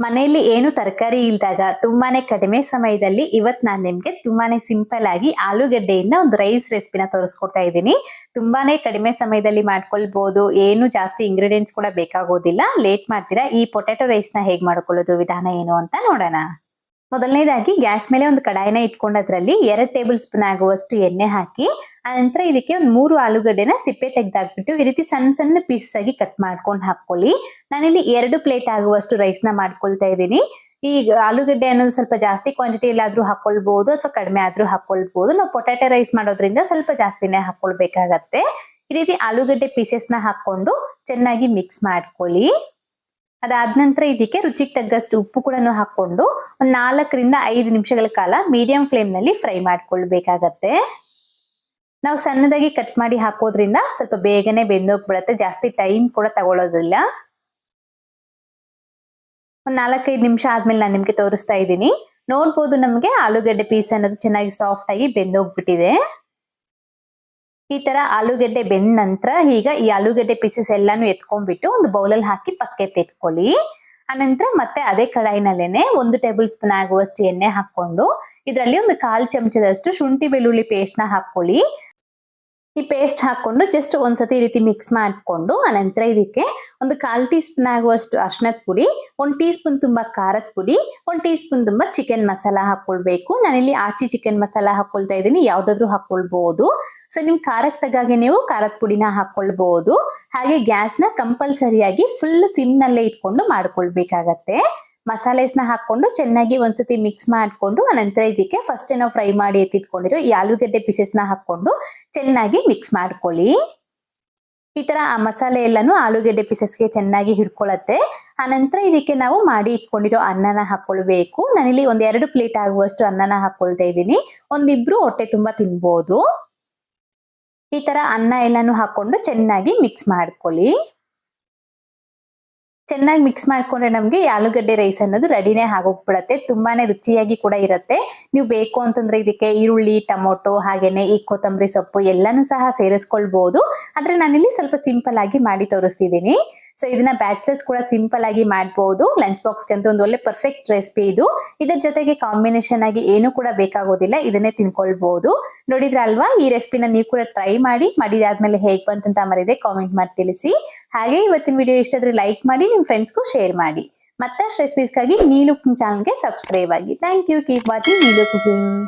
ಮನೆಯಲ್ಲಿ ಏನು ತರಕಾರಿ ಇಲ್ದಾಗ ತುಂಬಾನೇ ಕಡಿಮೆ ಸಮಯದಲ್ಲಿ ಇವತ್ ನಾನ್ ನಿಮ್ಗೆ ತುಂಬಾನೇ ಸಿಂಪಲ್ ಆಗಿ ಆಲೂಗಡ್ಡೆಯಿಂದ ಒಂದು ರೈಸ್ ರೆಸಿಪಿನ ತೋರಿಸ್ಕೊಡ್ತಾ ಇದ್ದೀನಿ. ತುಂಬಾನೇ ಕಡಿಮೆ ಸಮಯದಲ್ಲಿ ಮಾಡ್ಕೊಳ್ಬಹುದು ಏನು ಜಾಸ್ತಿ ಇಂಗ್ರೀಡಿಯೆಂಟ್ಸ್ ಕೂಡ ಬೇಕಾಗೋದಿಲ್ಲ. ಲೇಟ್ ಮಾಡ್ತೀರಾ? ಈ ಪೊಟ್ಯಾಟೊ ನ ಹೇಗ್ ಮಾಡ್ಕೊಳ್ಳೋದು? ವಿಧಾನ ಏನು ಅಂತ ನೋಡೋಣ. ಮೊದಲನೇದಾಗಿ ಗ್ಯಾಸ್ ಮೇಲೆ ಒಂದು ಕಡಾಯಿನ ಇಟ್ಕೊಂಡದ್ರಲ್ಲಿ ಎರಡು ಟೇಬಲ್ ಸ್ಪೂನ್ ಆಗುವಷ್ಟು ಎಣ್ಣೆ ಹಾಕಿ ಆನಂತರ ಇದಕ್ಕೆ ಒಂದು ಮೂರು ಆಲೂಗಡ್ಡೆನ ಸಿಪ್ಪೆ ತೆಗೆದಾಕ್ಬಿಟ್ಟು ಈ ರೀತಿ ಸಣ್ಣ ಸಣ್ಣ ಪೀಸಸ್ ಆಗಿ ಕಟ್ ಮಾಡ್ಕೊಂಡು ಹಾಕೊಳ್ಳಿ ನಾನಿಲ್ಲಿ ಎರಡು ಪ್ಲೇಟ್ ಆಗುವಷ್ಟು ರೈಸ್ನ ಮಾಡ್ಕೊಳ್ತಾ ಇದ್ದೀನಿ. ಈಗ ಆಲೂಗಡ್ಡೆ ಅನ್ನೋದು ಸ್ವಲ್ಪ ಜಾಸ್ತಿ ಕ್ವಾಂಟಿಟಿ ಆದ್ರೂ ಹಾಕೊಳ್ಬಹುದು ಅಥವಾ ಕಡಿಮೆ ಆದ್ರೂ ಹಾಕೊಳ್ಬಹುದು ನಾವು ಪೊಟ್ಯಾಟೊ ರೈಸ್ ಮಾಡೋದ್ರಿಂದ ಸ್ವಲ್ಪ ಜಾಸ್ತಿನೇ ಹಾಕೊಳ್ಬೇಕಾಗತ್ತೆ ಈ ರೀತಿ ಆಲೂಗಡ್ಡೆ ಪೀಸಸ್ನ ಹಾಕೊಂಡು ಚೆನ್ನಾಗಿ ಮಿಕ್ಸ್ ಮಾಡ್ಕೊಳ್ಳಿ. ಅದಾದ ನಂತರ ಇದಕ್ಕೆ ರುಚಿಗೆ ತಗ್ಗಷ್ಟು ಉಪ್ಪು ಕೂಡ ಹಾಕೊಂಡು ಒಂದು ನಾಲ್ಕರಿಂದ ಐದು ನಿಮಿಷಗಳ ಕಾಲ ಮೀಡಿಯಂ ಫ್ಲೇಮ್ನಲ್ಲಿ ಫ್ರೈ ಮಾಡ್ಕೊಳ್ಬೇಕಾಗತ್ತೆ. ನಾವು ಸಣ್ಣದಾಗಿ ಕಟ್ ಮಾಡಿ ಹಾಕೋದ್ರಿಂದ ಸ್ವಲ್ಪ ಬೇಗನೆ ಬೆಂದೋಗ್ಬಿಡತ್ತೆ. ಜಾಸ್ತಿ ಟೈಮ್ ಕೂಡ ತಗೊಳ್ಳೋದಿಲ್ಲ ಒಂದ್ ನಾಲ್ಕೈದು ನಿಮಿಷ ಆದ್ಮೇಲೆ ನಾನು ನಿಮ್ಗೆ ತೋರಿಸ್ತಾ ಇದ್ದೀನಿ. ನೋಡ್ಬೋದು ನಮಗೆ ಆಲೂಗಡ್ಡೆ ಪೀಸ್ ಅನ್ನೋದು ಚೆನ್ನಾಗಿ ಸಾಫ್ಟ್ ಆಗಿ ಬೆಂದೋಗ್ಬಿಟ್ಟಿದೆ. ಈ ತರ ಆಲೂಗಡ್ಡೆ ಬೆಂದ ನಂತರ ಈಗ ಈ ಆಲೂಗಡ್ಡೆ ಪೀಸಸ್ ಎಲ್ಲಾನು ಎತ್ಕೊಂಡ್ಬಿಟ್ಟು ಒಂದು ಬೌಲಲ್ಲಿ ಹಾಕಿ ಪಕ್ಕಕ್ಕೆ ಎತ್ಕೊಳ್ಳಿ. ಆನಂತರ ಮತ್ತೆ ಅದೇ ಕಡಾಯಿನಲ್ಲೇನೆ ಒಂದು ಟೇಬಲ್ ಸ್ಪೂನ್ ಆಗುವಷ್ಟು ಎಣ್ಣೆ ಹಾಕೊಂಡು ಇದರಲ್ಲಿ ಒಂದು ಕಾಲ್ ಚಮಚದಷ್ಟು ಶುಂಠಿ ಬೆಳ್ಳುಳ್ಳಿ ಪೇಸ್ಟ್ನ ಹಾಕೊಳ್ಳಿ ಈ ಪೇಸ್ಟ್ ಹಾಕೊಂಡು ಜಸ್ಟ್ ಒಂದ್ಸತಿ ಈ ರೀತಿ ಮಿಕ್ಸ್ ಮಾಡಿಕೊಂಡು ಆನಂತರ ಇದಕ್ಕೆ ಒಂದು ಕಾಲ್ ಟೀ ಸ್ಪೂನ್ ಆಗುವಷ್ಟು ಅರ್ಶನದ ಪುಡಿ, ಒಂದು ಟೀ ಸ್ಪೂನ್ ತುಂಬಾ ಖಾರದ ಪುಡಿ, ಒಂದು ಟೀ ಸ್ಪೂನ್ ತುಂಬಾ ಚಿಕನ್ ಮಸಾಲ ಹಾಕೊಳ್ಬೇಕು. ನಾನಿಲ್ಲಿ ಆಚಿ ಚಿಕನ್ ಮಸಾಲ ಹಾಕೊಳ್ತಾ ಇದ್ದೀನಿ, ಯಾವ್ದಾದ್ರು ಹಾಕೊಳ್ಬಹುದು ಸೊ ನಿಮ್ ಖಾರಕ್ಕೆ ತಗಾಗೆ ನೀವು ಖಾರದ ಪುಡಿನ ಹಾಕೊಳ್ಬಹುದು ಹಾಗೆ ಗ್ಯಾಸ್ನ ಕಂಪಲ್ಸರಿಯಾಗಿ ಫುಲ್ ಸಿಮ್ ನಲ್ಲೇ ಇಟ್ಕೊಂಡು ಮಾಡ್ಕೊಳ್ಬೇಕಾಗತ್ತೆ. ಮಸಾಲೆಸ್ನ ಹಾಕೊಂಡು ಚೆನ್ನಾಗಿ ಒಂದ್ಸತಿ ಮಿಕ್ಸ್ ಮಾಡ್ಕೊಂಡು ಅನಂತರ ಇದಕ್ಕೆ ಫಸ್ಟ್ ನಾವು ಫ್ರೈ ಮಾಡಿ ಎತ್ತಿಟ್ಕೊಂಡಿರೋ ಈ ಆಲೂಗಡ್ಡೆ ಪೀಸಸ್ನ ಹಾಕೊಂಡು ಚೆನ್ನಾಗಿ ಮಿಕ್ಸ್ ಮಾಡ್ಕೊಳ್ಳಿ. ಈ ತರ ಆ ಮಸಾಲೆ ಎಲ್ಲಾನು ಆಲೂಗಡ್ಡೆ ಪೀಸಸ್ಗೆ ಚೆನ್ನಾಗಿ ಹಿಡ್ಕೊಳತ್ತೆ. ಆನಂತರ ಇದಕ್ಕೆ ನಾವು ಮಾಡಿ ಇಟ್ಕೊಂಡಿರೋ ಅನ್ನನ ಹಾಕೊಳ್ಬೇಕು. ನಾನಿಲ್ಲಿ ಒಂದ್ ಎರಡು ಪ್ಲೇಟ್ ಆಗುವಷ್ಟು ಅನ್ನನ ಹಾಕೊಳ್ತಾ ಇದ್ದೀನಿ. ಒಂದಿಬ್ರು ಹೊಟ್ಟೆ ತುಂಬಾ ತಿನ್ಬೋದು. ಈ ತರ ಅನ್ನ ಎಲ್ಲಾನು ಹಾಕೊಂಡು ಚೆನ್ನಾಗಿ ಮಿಕ್ಸ್ ಮಾಡ್ಕೊಳ್ಳಿ. ಚೆನ್ನಾಗಿ ಮಿಕ್ಸ್ ಮಾಡ್ಕೊಂಡ್ರೆ ನಮ್ಗೆ ಆಲೂಗಡ್ಡೆ ರೈಸ್ ಅನ್ನೋದು ರೆಡಿನೇ ಆಗೋಗ್ಬಿಡತ್ತೆ. ತುಂಬಾನೇ ರುಚಿಯಾಗಿ ಕೂಡ ಇರುತ್ತೆ. ನೀವು ಬೇಕು ಅಂತಂದ್ರೆ ಇದಕ್ಕೆ ಈರುಳ್ಳಿ, ಟೊಮೊಟೊ, ಹಾಗೇನೆ ಈ ಕೊತ್ತಂಬರಿ ಸೊಪ್ಪು ಎಲ್ಲಾನು ಸಹ ಸೇರಿಸ್ಕೊಳ್ಬಹುದು ಆದ್ರೆ ನಾನಿಲ್ಲಿ ಸ್ವಲ್ಪ ಸಿಂಪಲ್ ಆಗಿ ಮಾಡಿ ತೋರಿಸ್ತಿದ್ದೀನಿ. ಸೊ ಇದನ್ನ ಬ್ಯಾಚಲರ್ಸ್ ಕೂಡ ಸಿಂಪಲ್ ಆಗಿ ಮಾಡಬಹುದು ಲಂಚ್ ಬಾಕ್ಸ್ ಅಂತ ಒಂದು ಒಳ್ಳೆ ಪರ್ಫೆಕ್ಟ್ ರೆಸಿಪಿ ಇದು. ಇದರ ಜೊತೆಗೆ ಕಾಂಬಿನೇಷನ್ ಆಗಿ ಏನು ಕೂಡ ಬೇಕಾಗೋದಿಲ್ಲ. ಇದನ್ನೇ ತಿನ್ಕೊಳ್ಬಹುದು ನೋಡಿದ್ರ ಅಲ್ವಾ? ಈ ರೆಸಿಪಿನ ನೀವು ಕೂಡ ಟ್ರೈ ಮಾಡಿ, ಮಾಡಿದಾದ್ಮೇಲೆ ಹೇಗ್ ಬಂತಂತ ಮರಿದೆ ಕಾಮೆಂಟ್ ಮಾಡಿ ತಿಳಿಸಿ. ಹಾಗೆ ಇವತ್ತಿನ ವಿಡಿಯೋ ಇಷ್ಟ ಆದ್ರೆ ಲೈಕ್ ಮಾಡಿ, ನಿಮ್ ಫ್ರೆಂಡ್ಸ್ಗೂ ಶೇರ್ ಮಾಡಿ. ಮತ್ತಷ್ಟು ರೆಸಿಪೀಸ್ಗಾಗಿ ನೀಲು ಚಾನಲ್ಗೆ ಸಬ್ಸ್ಕ್ರೈಬ್ ಆಗಿ. Thank you keep watching Neelu cooking